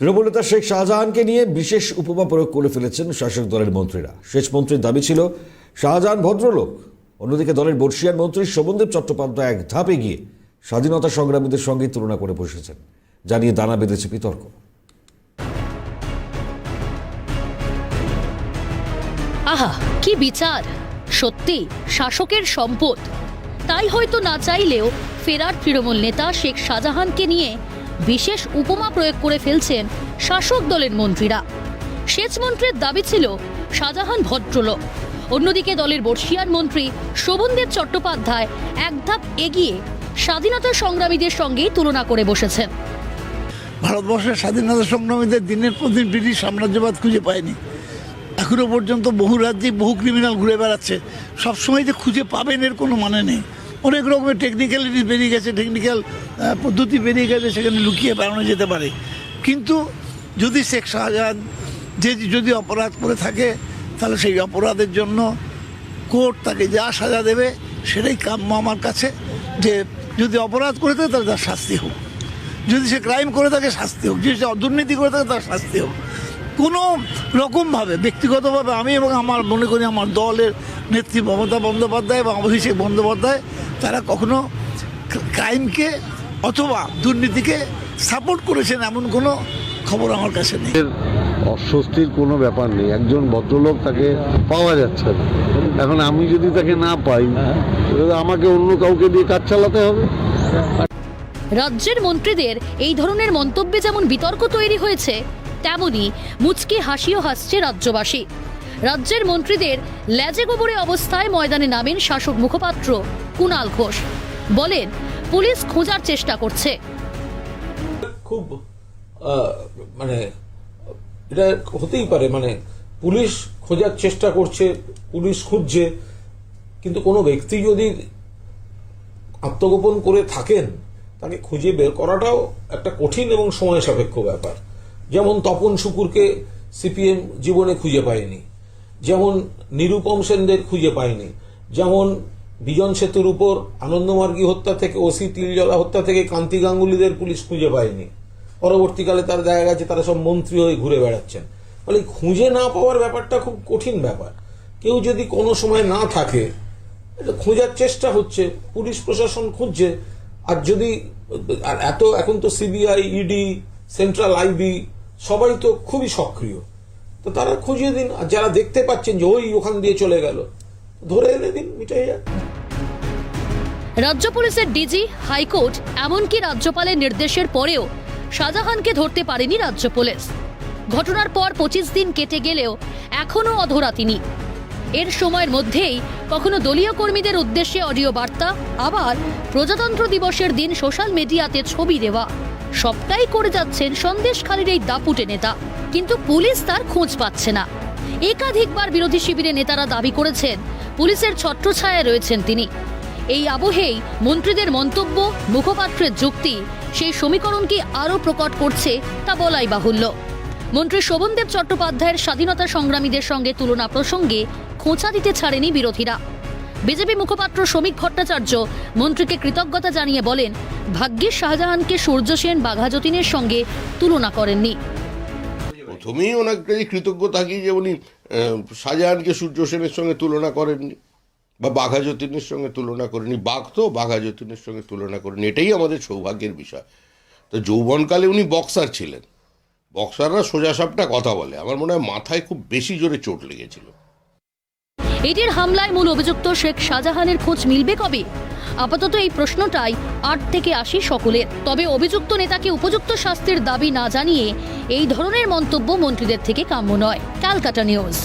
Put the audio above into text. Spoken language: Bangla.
তৃণমূল নেতা শেখ শাহজাহানকে নিয়ে বিশেষ উপমা প্রয়োগ করে ফেলেছেন শাসক দলের মন্ত্রীরা। শেষ মন্ত্রীর দাবি ছিল, শাহজাহান ভদ্রলোক। অন্যদিকে দলের বর্ষিয়ান মন্ত্রী শোভনদেব চট্টোপাধ্যায় এক ধাপে গিয়ে স্বাধীনতা সংগ্রামীদের সঙ্গে তুলনা করে বসেছেন, জানিয়ে দানা বেঁধেছে বিতর্ক। আহা, কি বিচার! সত্যি, শাসকের সম্পদ। তাই হয়তো না চাইলেও ফেরার তৃণমূল নেতা শেখ শাহজাহানকে নিয়ে বিশেষ উপমা প্রয়োগ করে ফেলছেন শাসক দলের মন্ত্রীরা। সেচ মন্ত্রীর দাবি ছিল শাহজাহান ভদ্রলোক। অন্যদিকে দলের বর্ষিয়ান মন্ত্রী শোভনদেব চট্টোপাধ্যায় এক ধাপ এগিয়ে স্বাধীনতা সংগ্রামীদের সঙ্গেই তুলনা করে বসেছেন। ভারতবর্ষের স্বাধীনতা সংগ্রামীদের দিনের পর দিন ব্রিটিশ সাম্রাজ্যবাদ খুঁজে পায়নি। এখনও পর্যন্ত বহু রাজ্যে বহু ক্রিমিনাল ঘুরে বেড়াচ্ছে। সবসময় যে খুঁজে পাবেন এর কোনো মানে নেই। অনেক রকমের টেকনিক্যালিটি বেরিয়ে গেছে টেকনিক্যাল পদ্ধতি বেরিয়ে গেছে, সেখানে লুকিয়ে বেড়ানো যেতে পারে। কিন্তু যদি শেখ শাহজাহান যে যদি অপরাধ করে থাকে, তাহলে সেই অপরাধের জন্য কোর্ট তাকে যা সাজা দেবে, সেটাই কাম্য আমার কাছে যে যদি অপরাধ করে থাকে, তাহলে তার শাস্তি হোক। যদি সে ক্রাইম করে থাকে, শাস্তি হোক। যদি সে দুর্নীতি করে থাকে, তার শাস্তি হোক। কোনো রকমভাবে, ব্যক্তিগতভাবে আমি এবং আমার, মনে করি আমার দলের নেত্রী মমতা বন্দ্যোপাধ্যায় এবং অভিষেক বন্দ্যোপাধ্যায় তারা কখনো ক্রাইমকে অথবা দুর্নীতিকে সাপোর্ট করেছেন এমন কোনো খবর আমার কাছে নেই। এর অস্বস্তির কোনো ব্যাপার নেই। একজন ভদ্রলোক তাকে পাওয়া যাচ্ছে না। এখন আমি যদি তাকে না পাই আমাকে অন্য কাউকে দিয়ে কাজ চালাতে হবে। রাজ্যের মন্ত্রীদের এই ধরনের মন্তব্যে যেমন বিতর্ক তৈরি হয়েছে তেমনি মুচকি হাসিও হাসছে রাজ্যবাসী। রাজ্যের মন্ত্রীদের ল্যাজে গোবরে অবস্থায় ময়দানে নামেন শাসক মুখপাত্র কুণাল ঘোষ। বলেন, পুলিশ খোঁজার চেষ্টা করছে। খুব মানে এটা হতেই পারে মানে পুলিশ খোঁজার চেষ্টা করছে, পুলিশ খুঁজছে, কিন্তু কোনো ব্যক্তি যদি আত্মগোপন করে থাকেন, তাকে খুঁজে বের করাটাও একটা কঠিন এবং সময় সাপেক্ষ ব্যাপার। যেমন তপন শুকুরকে সিপিএম জীবনে খুঁজে পায়নি। যেমন নিরুপম সেনদের খুঁজে পায়নি যেমন বিজন সেতুর উপর আনন্দমার্গী হত্যা থেকে, ওসি তিলজলা হত্যা থেকে কান্তি গাঙ্গুলিদের পুলিশ খুঁজে পায়নি। পরবর্তীকালে তার দেখা গেছে তারা সব মন্ত্রী হয়ে ঘুরে বেড়াচ্ছেন। ফলে খুঁজে না পাওয়ার ব্যাপারটা খুব কঠিন ব্যাপার। কেউ যদি কোনো সময় না থাকে, এটা খোঁজার চেষ্টা হচ্ছে, পুলিশ প্রশাসন খুঁজছে। আর যদি, আর এত, এখন তো সিবিআই, ইডি, সেন্ট্রাল আইবি, সবাই তো খুবই সক্রিয়। তো তারা খুঁজিয়ে দিন, আর যারা দেখতে পাচ্ছেন যে ওই ওখান দিয়ে চলে গেল, ধরে এনে দিন মিটাই যাক রাজ্য পুলিশের ডিজি, হাইকোর্ট, এমনকি রাজ্যপালের নির্দেশের পরেও শাহজাহানকে ধরতে পারেনি রাজ্য পুলিশ। ঘটনার পর পঁচিশ দিন কেটে গেলেও এখনও অধরা তিনি। এর সময়ের মধ্যেই কখনো দলীয় কর্মীদের উদ্দেশ্যে অডিও বার্তা, আবার প্রজাতন্ত্র দিবসের দিন সোশ্যাল মিডিয়াতে ছবি দেওয়া। সবটাই করে যাচ্ছেন সন্দেশখালীর এই দাপুটে নেতা। কিন্তু পুলিশ তার খোঁজ পাচ্ছে না। একাধিকবার বিরোধী শিবিরের নেতারা দাবি করেছেন, পুলিশের ছত্রছায়ায় রয়েছেন তিনি। এই আবহেই মন্ত্রীদের মন্তব্য, মুখপাত্রের যুক্তি, সেই সমীকরণকে আরও প্রকট করছে তা বলাই বাহুল্য। মন্ত্রী শোভনদেব চট্টোপাধ্যায়ের স্বাধীনতা সংগ্রামীদের সঙ্গে তুলনা প্রসঙ্গে খোঁচা দিতে ছাড়েনি বিরোধীরা। বিজেপি মুখপাত্র শ্রমিক ভট্টাচার্য মন্ত্রীকে কৃতজ্ঞতা জানিয়ে বলেন ভাগ্যের শাহজাহানকে সূর্য সেন বাঘা যতীনের সঙ্গে তুলনা করেননি। প্রথমেই ওনাকে কৃতজ্ঞ থাকি যে উনি শাহজাহানকে সূর্য সেনের সঙ্গে তুলনা করেননি বা বাঘা যতীনের সঙ্গে তুলনা করেনি বাঘ তো বাঘা যতীনের সঙ্গে তুলনা করেনি এটাই আমাদের সৌভাগ্যের বিষয়। তো যৌবনকালে উনি বক্সার ছিলেন। বক্সাররা সোজাসাপটা কথা বলে। আমার মনে হয় মাথায় খুব বেশি জোরে চোট লেগেছিল। এটির হামলায় মূল অভিযুক্ত শেখ শাহজাহানের খোঁজ মিলবে কবে? আপাতত এই প্রশ্নটাই আট থেকে আসি সকলের। তবে অভিযুক্ত নেতাকে উপযুক্ত শাস্তির দাবি না জানিয়ে এই ধরনের মন্তব্য মন্ত্রীদের থেকে কাম্য নয়। ক্যালকাটা নিউজ।